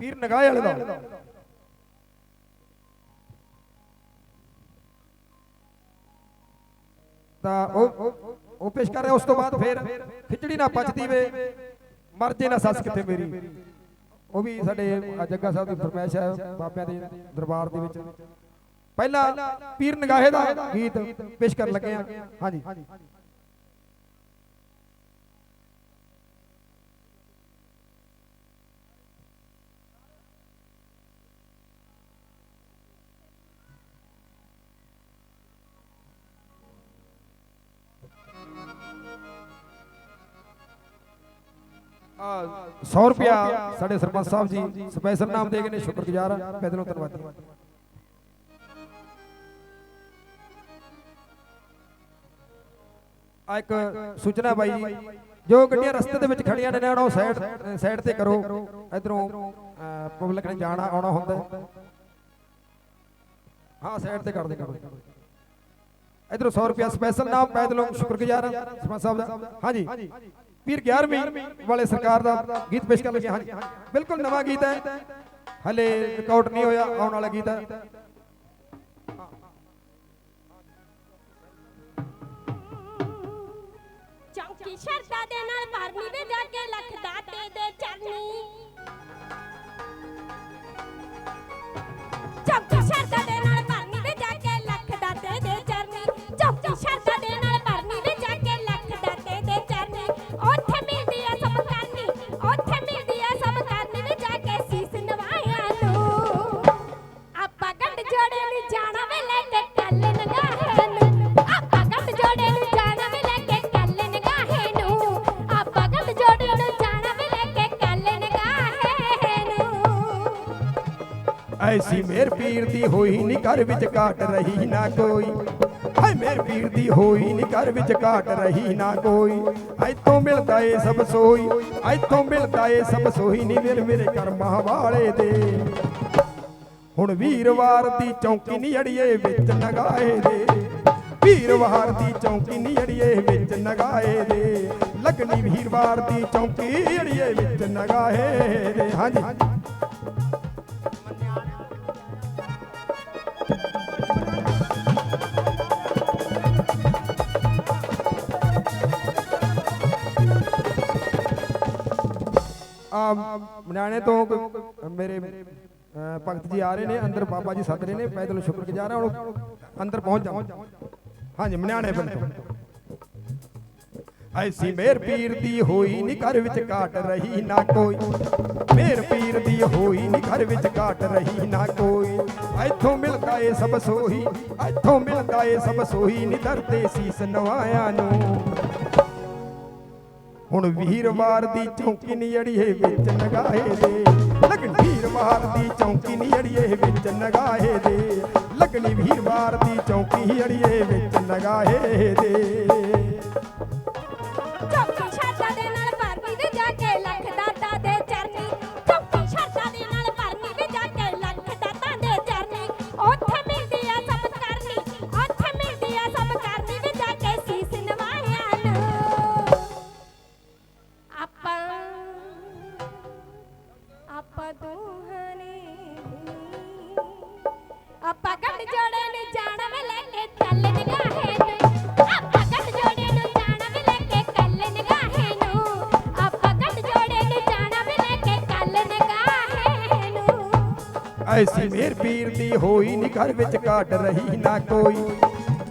ਪੀਰ ਨਗਾਹੇ ਵਾਲੇ ਦਾ। ਤਾਂ ਉਹ ਉਹ ਪੇਸ਼ ਕਰ ਰਿਹਾ, ਉਸ ਤੋਂ ਬਾਅਦ ਫਿਰ ਖਿਚੜੀ ਨਾ ਪਚਦੀ ਵੇ ਮਰ ਜੇ ਨਾ ਸੱਸ ਕਿੱਥੇ ਮੇਰੀ। ਉਹ ਵੀ ਸਾਡੇ ਜੱਗਾ ਸਾਹਿਬ ਦੀ ਫਰਮਾਇਸ਼ ਹੈ, ਬਾਬਿਆਂ ਦੇ ਦਰਬਾਰ ਦੇ ਵਿੱਚ। ਪਹਿਲਾ ਪੀਰ ਨਗਾਹੇ ਦਾ ਗੀਤ ਪੇਸ਼ ਕਰਨ ਲੱਗੇ ਆ ਹਾਂਜੀ। 100 ਰੁਪਿਆ ਸਾਡੇ ਸਰਪੰਚ ਸਾਹਿਬ ਜੀ ਸਪੈਸ਼ਲ ਨਾਮ ਦੇ ਗਏ ਨੇ ਸ਼ੁਕਰਗੁਜ਼ਾਰ ਆ ਮੈਂ ਦਿਲੋਂ ਧੰਨਵਾਦੀ ਆ ਇੱਕ ਸੂਚਨਾ ਬਾਈ ਜੀ ਜੋ ਗੱਡੀਆਂ ਰਸਤੇ ਦੇ ਵਿੱਚ ਖੜੀਆਂ ਨੇ ਨਾ ਉਹ ਸਾਈਡ ਸਾਈਡ ਤੇ ਕਰੋ। ਇਧਰੋਂ ਪਬਲਿਕ ਨੇ ਜਾਣਾ ਆਉਣਾ ਹੁੰਦਾ। ਹੈ। ਸਾਈਡ ਤੇ ਕਰ ਦੇ ਕਰ ਇਧਰੋਂ 100 ਰੁਪਿਆ ਸਪੈਸ਼ਲ ਨਾਮ, ਮੈਂ ਦਿਲੋਂ ਸ਼ੁਕਰਗੁਜ਼ਾਰ ਸਰਪੰਚ ਸਾਹਿਬ ਦਾ। ਹਾਂਜੀ, ਪੀਰ 11ਵੀਂ ਵਾਲੇ ਸਰਕਾਰ ਦਾ ਗੀਤ ਪੇਸ਼ ਕਰਨ ਲੱਗੇ ਹਾਂਜੀ, ਬਿਲਕੁਲ ਨਵਾਂ ਗੀਤ ਹੈ। ਹਲੇ ਰਿਕਾਰਡ ਨਹੀਂ ਹੋਇਆ, ਆਉਣ ਵਾਲਾ ਗੀਤ ਹੈ। ਚੌਂਕੀ ਸ਼ਰਦਾ ਦੇ ਨਾਲ ਭਰਨੀ ਵੇ ਜਾ ਕੇ ਲੱਖ ਦਾਤੇ ਦੇ ਪੀਰ ਦੀ ਹੋਈ ਨੀ ਘਰ ਵਿੱਚ ਕਾਟ ਰਹੀ ਨਾ ਕੋਈ। ਹਾਏ, ਮੇਰ ਪੀਰ ਦੀ ਹੋਈ ਨੀ ਘਰ ਵਿੱਚ ਕਾਟ ਰਹੀ ਨਾ ਕੋਈ। ਐਤੋਂ ਮਿਲਦਾ ਏ ਸਭ ਸੋਈ ਐਤੋਂ ਮਿਲਦਾ ਏ ਸਭ ਸੋਈ ਨੀ ਵੀਰ ਮੇਰੇ ਕਰਮਾਂ ਵਾਲੇ ਦੇ। ਹੁਣ ਵੀਰਵਾਰ ਦੀ ਚੌਂਕੀ ਨੀ ਅੜੀਏ ਵਿੱਚ ਨਗਾਏ ਦੇ। ਵੀਰਵਾਰ ਦੀ ਚੌਂਕੀ ਨੀ ਅੜੀਏ ਵਿੱਚ ਨਗਾਏ ਦੇ। ਲੱਗਣੀ ਵੀਰਵਾਰ ਦੀ ਚੌਂਕੀ ਅੜੀਏ ਵਿੱਚ ਨਗਾਏ ਦੇ। ਹਾਂਜੀ। ਆ ਮਨਾਣੇ ਤੋਂ ਕੋਈ, ਮੇਰੇ ਭਗਤ ਜੀ ਆ ਰਹੇ ਨੇ, ਅੰਦਰ ਬਾਬਾ ਜੀ ਸੱਦ ਰਹੇ ਨੇ ਪੈਦਲ ਸ਼ੁਕਰਗੁਜ਼ਾਰ ਹਾਂ, ਹੁਣ ਅੰਦਰ ਪਹੁੰਚ ਜਾਓ ਹਾਂਜੀ ਮਨਾਣੇ ਪਿੰਡ ਤੋਂ। ਐਸੀ ਮੇਰ ਪੀਰ ਦੀ ਹੋਈ ਨੀ ਘਰ ਵਿੱਚ ਕਾਟ ਰਹੀ ਨਾ ਕੋਈ। ਮੇਰ ਪੀਰ ਦੀ ਹੋਈ ਨੀ ਘਰ ਵਿੱਚ ਘਾਟ ਰਹੀ ਨਾ ਕੋਈ। ਇੱਥੋਂ ਮਿਲਦਾ ਏ ਸਭ ਸੋਹੀ, ਇੱਥੋਂ ਮਿਲਦਾ ਏ ਸਭ ਸੋਹੀ, ਨੀ ਦਰਦੇ ਸੀਸ ਨਵਾਇਆ ਨੂੰ। ਹੁਣ ਵੀਰਵਾਰ ਦੀ ਚੌਂਕੀ ਨੀ ਅੜੀਏ ਵਿੱਚ ਨਗਾਹੇ ਦੇ। ਲੱਗਣੀ ਵੀਰਵਾਰ ਦੀ ਚੌਂਕੀ ਨੀ ਅੜੀਏ ਵਿੱਚ ਨਗਾਹੇ ਦੇ। ਲੱਗਣੀ ਵੀਰਵਾਰ ਦੀ ਚੌਂਕੀ ਅੜੀਏ ਵਿੱਚ ਨਗਾਹੇ ਦੇ। ਐਸੀ ਮੇਰ ਪੀਰ ਦੀ ਹੋਈ ਨੀ ਘਰ ਵਿੱਚ ਕਾਟ ਰਹੀ ਨਾ ਕੋਈ।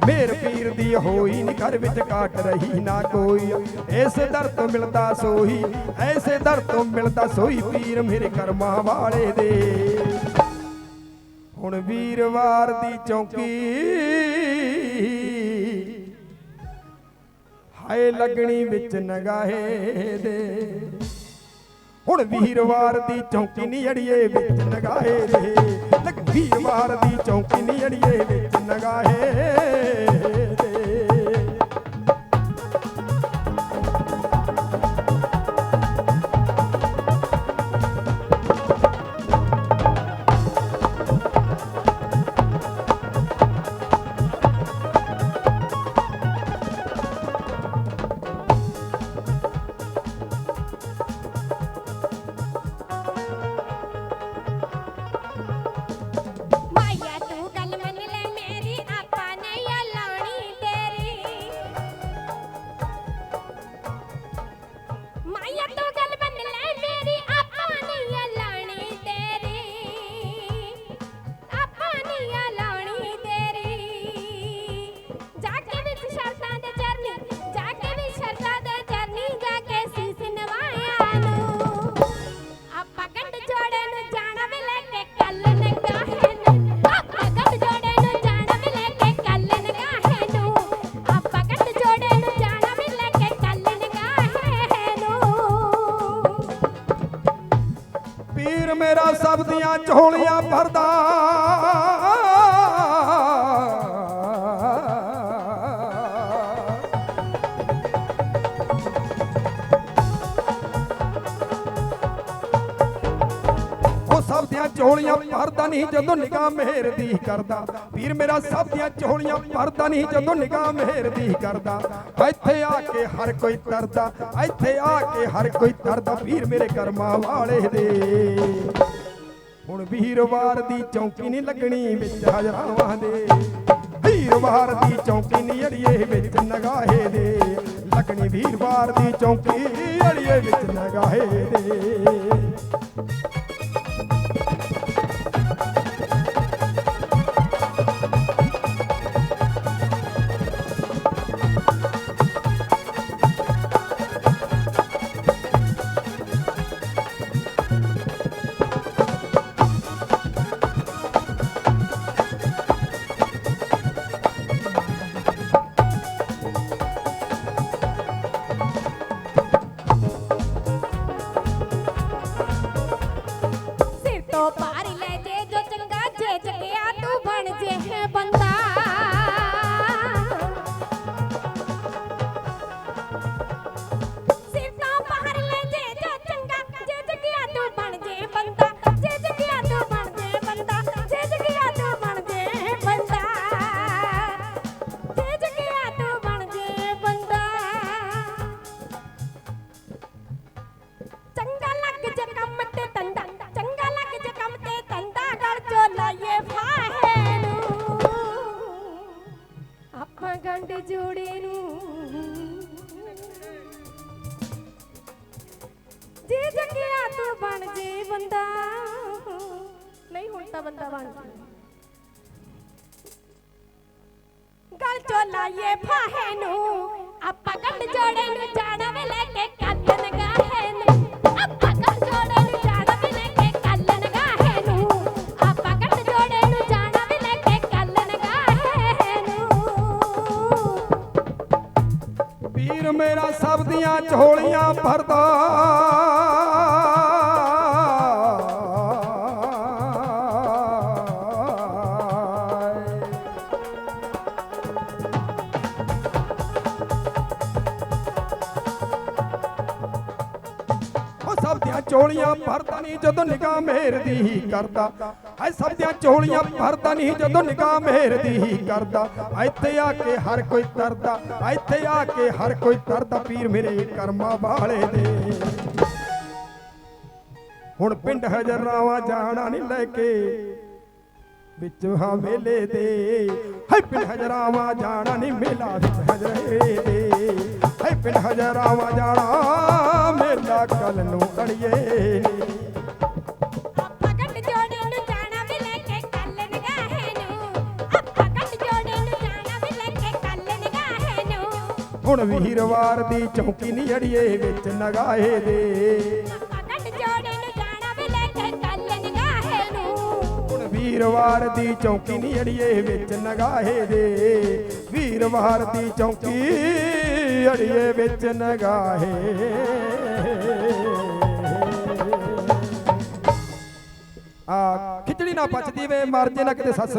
ਮੇਰ ਪੀਰ ਦੀ ਹੋਈ ਨੀ ਘਰ ਵਿੱਚ ਕਾਟ ਰਹੀ ਨਾ ਕੋਈ। ਐਸੇ ਦਰ ਤੋਂ ਮਿਲਦਾ ਸੋਹੀ ਐਸੇ ਦਰ ਤੋਂ ਮਿਲਦਾ ਸੋਈ ਪੀਰ ਮੇਰੇ ਕਰਮਾਂ ਵਾਲੇ ਦੇ। ਹੁਣ ਵੀਰਵਾਰ ਦੀ ਚੌਂਕੀ, ਹਾਏ ਲੱਗਣੀ ਵਿੱਚ ਨਗਾਹੇ ਦੇ। ਹੁਣ ਵੀਰਵਾਰ ਦੀ ਚੌਂਕੀ ਨਹੀਂ ਅੜੀਏ ਵਿੱਚ ਨਗਾਹੇ ਦੇ ਲੱਗ ਵੀਰਵਾਰ ਦੀ ਚੌਂਕੀ ਨਹੀਂ ਅੜੀਏ ਵਿੱਚ ਨਗਾਹੇ ਮੇਰਾ ਸਭ ਦੀਆਂ ਝੋਲੀਆਂ ਭਰਦਾ। ਸਭ ਦੀਆਂ ਚੋਲੀਆਂ ਭਰਦਾ ਨਹੀਂ ਜਦੋਂ ਨਿਗਾਹ ਮਿਹਰ ਦੀ ਕਰਦਾ। ਵੀਰ ਮੇਰਾ ਸਭ ਦੀਆਂ ਝੋਲੀਆਂ ਭਰਦਾ ਨਹੀਂ ਜਦੋਂ ਨਿਗਾਹ ਮਿਹਰ ਦੀ ਕਰਦਾ। ਇੱਥੇ ਆ ਕੇ ਹਰ ਕੋਈ ਤਰਦਾ, ਇੱਥੇ ਆ ਕੇ ਹਰ ਕੋਈ ਤਰਦਾ, ਪੀਰ ਮੇਰੇ ਕਰਮਾਂ ਵਾਲੇ ਦੇ। ਹੁਣ ਵੀਰਵਾਰ ਦੀ ਚੌਂਕੀ ਨਹੀਂ ਲੱਗਣੀ ਵਿੱਚ ਹਜਰਾਵਾਂ ਦੇ। ਵੀਰਵਾਰ ਦੀ ਚੌਂਕੀ ਨਹੀਂ ਅੜੀਏ ਵਿੱਚ ਨਗਾਹੇ ਦੇ। ਲੱਗਣੀ ਵੀਰਵਾਰ ਦੀ ਚੌਂਕੀ ਅੜੀਏ ਵਿੱਚ ਨਗਾਹੇ ਦੇ। ਗੰਢ ਜੋੜੇ ਨੂੰ। ਜੇ ਜਗਿਆ ਤੂੰ ਬਣ ਜੇ ਬੰਦਾ। ਨਹੀਂ ਹੁਣ ਤਾਂ ਬੰਦਾ ਬਣ ਗਿਆ ਗਲ ਚੋ ਲਾਈਏ ਫਾਹੇ ਨੂੰ। ਆਪਾਂ ਗੰਢ ਜੋੜੇ ਨੂੰ ਜਾਣਾ ਵੇ ਲੈ ਕੇ ਕੱਲ ਦੀਆਂ ਝੋਲੀਆਂ ਭਰਦਾ। ਉਹ ਸਭ ਦੀਆਂ ਝੋਲੀਆਂ ਭਰਦਾ ਨਹੀਂ ਜਦੋਂ ਨਿਗਾਹ ਮਿਹਰ ਦੀ ਹੀ ਕਰਦਾ। ਐ ਸਭ ਦੀਆਂ ਭਰਦਾ ਨਹੀਂ ਜਦੋਂ ਨਿਗਾਹ ਮਿਹਰ ਦੀ ਹੀ ਕਰਦਾ। ਇੱਥੇ ਆ ਕੇ ਹਰ ਕੋਈ ਤਰਦਾ, ਇੱਥੇ ਆ ਕੇ ਹਰ ਕੋਈ ਤਰਦਾ, ਪੀਰ ਮੇਰੇ ਕਰਮਾਂ ਵਾਲੇ ਦੇ। ਹੁਣ ਪਿੰਡ ਹਜਰਾਵਾ ਜਾਣਾ ਨਹੀਂ ਲੈ ਕੇ, ਵਿੱਚ ਹਾਂ ਮੇਲੇ ਦੇ। ਹੈ ਪਿੰਡ ਹਜਰਾਵਾ ਜਾਣਾ ਨਹੀਂ ਮੇਲਾ ਵਿੱਚ ਹਜਰੇ ਦੇ। ਹੈ ਪਿੰਡ ਹਜਰਾਵਾ ਜਾਣਾ ਮੇਲਾ ਕੱਲ ਨੂੰ ਅੜੀਏ। ਹੁਣ ਵੀਰਵਾਰ ਦੀ ਚੌਂਕੀ ਨਹੀਂ ਅੜੀਏ ਵਿੱਚ ਨਗਾਹੇ ਦੇ। ਵੀਰਵਾਰ ਦੀ ਚੌਂਕੀ ਨਹੀਂ ਅੜੀਏ ਵਿੱਚ ਨਗਾਹੇ ਦੇ। ਵੀਰਵਾਰ ਦੀ ਚੌਂਕੀ ਅੜੀਏ ਵਿੱਚ ਨਗਾਹੇ। ਆ ਖਿਚੜੀ ਨਾ ਪਚਦੀ ਵੇ ਮਰ ਜੇ ਨਾ ਕਿਤੇ ਸੱਸ